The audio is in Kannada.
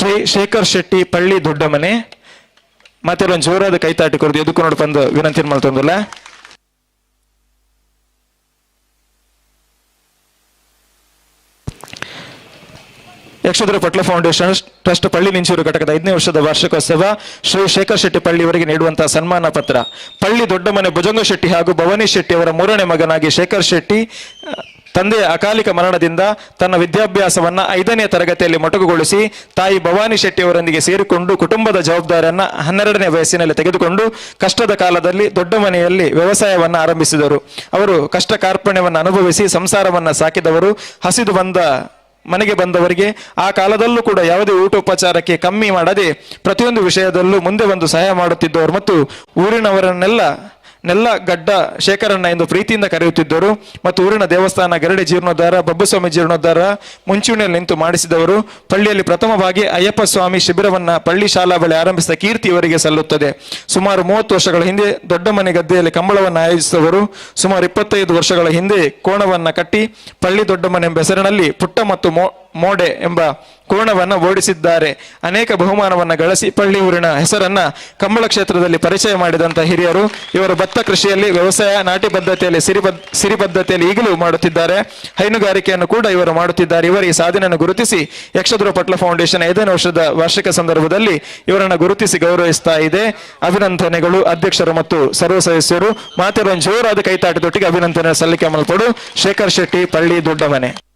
ಶ್ರೀ ಶೇಖರ್ ಶೆಟ್ಟಿ ಪಳ್ಳಿ ದೊಡ್ಡಮನೆ. ಮತ್ತೆ ಒಂದು ಜೋರಾದ ಕೈತಾಟಿ ಕೊರದು ಎದಕ್ಕೂ ನೋಡಿ ಬಂದು ವಿನಂತಿ ಮಾಡ್ತಂದಲ್ಲ ಯಕ್ಷೋದ್ರ ಪಟ್ಲ ಫೌಂಡೇಶನ್ ಟ್ರಸ್ಟ್ ಪಳ್ಳಿ ನಿಂಚೂರು ಘಟಕದ ಐದನೇ ವರ್ಷದ ವಾರ್ಷಿಕೋತ್ಸವ ಶ್ರೀ ಶೇಖರ್ ಶೆಟ್ಟಿ ಪಳ್ಳಿ ಅವರಿಗೆ ನೀಡುವಂತಹ ಸನ್ಮಾನ ಪತ್ರ. ಪಳ್ಳಿ ದೊಡ್ಡಮನೆ ಭುಜಂಗ ಶೆಟ್ಟಿ ಹಾಗೂ ಭವಾನಿ ಶೆಟ್ಟಿ ಅವರ ಮೂರನೇ ಮಗನಾಗಿ ಶೇಖರ್ ಶೆಟ್ಟಿ ತಂದೆಯ ಅಕಾಲಿಕ ಮರಣದಿಂದ ತನ್ನ ವಿದ್ಯಾಭ್ಯಾಸವನ್ನ ಐದನೇ ತರಗತಿಯಲ್ಲಿ ಮೊಟಕುಗೊಳಿಸಿ ತಾಯಿ ಭವಾನಿ ಶೆಟ್ಟಿ ಅವರೊಂದಿಗೆ ಸೇರಿಕೊಂಡು ಕುಟುಂಬದ ಜವಾಬ್ದಾರಿಯನ್ನ ಹನ್ನೆರಡನೇ ವಯಸ್ಸಿನಲ್ಲಿ ತೆಗೆದುಕೊಂಡು ಕಷ್ಟದ ಕಾಲದಲ್ಲಿ ದೊಡ್ಡ ಮನೆಯಲ್ಲಿ ವ್ಯವಸಾಯವನ್ನ ಆರಂಭಿಸಿದರು. ಅವರು ಕಷ್ಟ ಕಾರ್ಪಣ್ಯವನ್ನು ಅನುಭವಿಸಿ ಸಂಸಾರವನ್ನ ಸಾಕಿದವರು, ಹಸಿದು ಬಂದ ಮನೆಗೆ ಬಂದವರಿಗೆ ಆ ಕಾಲದಲ್ಲೂ ಕೂಡ ಯಾವುದೇ ಊಟೋಪಚಾರಕ್ಕೆ ಕಮ್ಮಿ ಮಾಡದೆ ಪ್ರತಿಯೊಂದು ವಿಷಯದಲ್ಲೂ ಮುಂದೆ ಬಂದು ಸಹಾಯ ಮಾಡುತ್ತಿದ್ದವರು ಮತ್ತು ಊರಿನವರನ್ನೆಲ್ಲ ನೆಲ್ಲ ಗಡ್ಡ ಶೇಖರಣ್ಣ ಎಂದು ಪ್ರೀತಿಯಿಂದ ಕರೆಯುತ್ತಿದ್ದರು. ಮತ್ತು ಊರಿನ ದೇವಸ್ಥಾನ ಗರಡೆ ಜೀರ್ಣೋದ್ಧಾರ ಬಬ್ಬುಸ್ವಾಮಿ ಜೀರ್ಣೋದ್ಧಾರ, ಮುಂಚೂಣಿಯಲ್ಲಿ ನಿಂತು ಮಾಡಿಸಿದವರು. ಪಳ್ಳಿಯಲ್ಲಿ ಪ್ರಥಮವಾಗಿ ಅಯ್ಯಪ್ಪ ಸ್ವಾಮಿ ಶಿಬಿರವನ್ನ ಪಳ್ಳಿ ಶಾಲಾ ಬಳಿ ಆರಂಭಿಸಿದ ಕೀರ್ತಿ ಇವರಿಗೆ ಸಲ್ಲುತ್ತದೆ. ಸುಮಾರು ಮೂವತ್ತು ವರ್ಷಗಳ ಹಿಂದೆ ದೊಡ್ಡ ಮನೆ ಗದ್ದೆಯಲ್ಲಿ ಕಂಬಳವನ್ನು ಆಯೋಜಿಸಿದವರು ಸುಮಾರು ಇಪ್ಪತ್ತೈದು ವರ್ಷಗಳ ಹಿಂದೆ ಕೋಣವನ್ನ ಕಟ್ಟಿ ಪಳ್ಳಿ ದೊಡ್ಡ ಮನೆ ಎಂಬ ಹೆಸರಿನಲ್ಲಿ ಪುಟ್ಟ ಮತ್ತು ಮೋ- ಮೋಡೆ ಎಂಬ ಕೋಣವನ್ನು ಓಡಿಸಿದ್ದಾರೆ. ಅನೇಕ ಬಹುಮಾನವನ್ನು ಗಳಿಸಿ ಪಳ್ಳಿ ಊರಿನ ಹೆಸರನ್ನ ಕಂಬಳ ಕ್ಷೇತ್ರದಲ್ಲಿ ಪರಿಚಯ ಮಾಡಿದಂತ ಹಿರಿಯರು ಇವರು ಭತ್ತ ಕೃಷಿಯಲ್ಲಿ ವ್ಯವಸಾಯ, ನಾಟಿ ಪದ್ಧತಿಯಲ್ಲಿ ಸಿರಿ ಪದ್ಧತಿಯಲ್ಲಿ ಈಗಲೂ ಮಾಡುತ್ತಿದ್ದಾರೆ. ಹೈನುಗಾರಿಕೆಯನ್ನು ಕೂಡ ಇವರು ಮಾಡುತ್ತಿದ್ದಾರೆ. ಇವರ ಈ ಸಾಧನೆಯನ್ನು ಗುರುತಿಸಿ ಯಕ್ಷದ್ರೋ ಪಟ್ಲ ಫೌಂಡೇಶನ್ ಐದನೇ ವರ್ಷದ ವಾರ್ಷಿಕ ಸಂದರ್ಭದಲ್ಲಿ ಇವರನ್ನು ಗುರುತಿಸಿ ಗೌರವಿಸ್ತಾ ಇದೆ. ಅಭಿನಂದನೆಗಳು ಅಧ್ಯಕ್ಷರು ಮತ್ತು ಸರ್ವ ಸದಸ್ಯರು. ಮಾತಿರುವ ಜೋರಾದ ಕೈತಾಟದೊಟ್ಟಿಗೆ ಅಭಿನಂದನೆ ಸಲ್ಲಿಕೆ ಮಾಡಲ್ಪಡು ಶೇಖರ್ ಶೆಟ್ಟಿ, ಪಳ್ಳಿ ದೊಡ್ಡಮನೆ.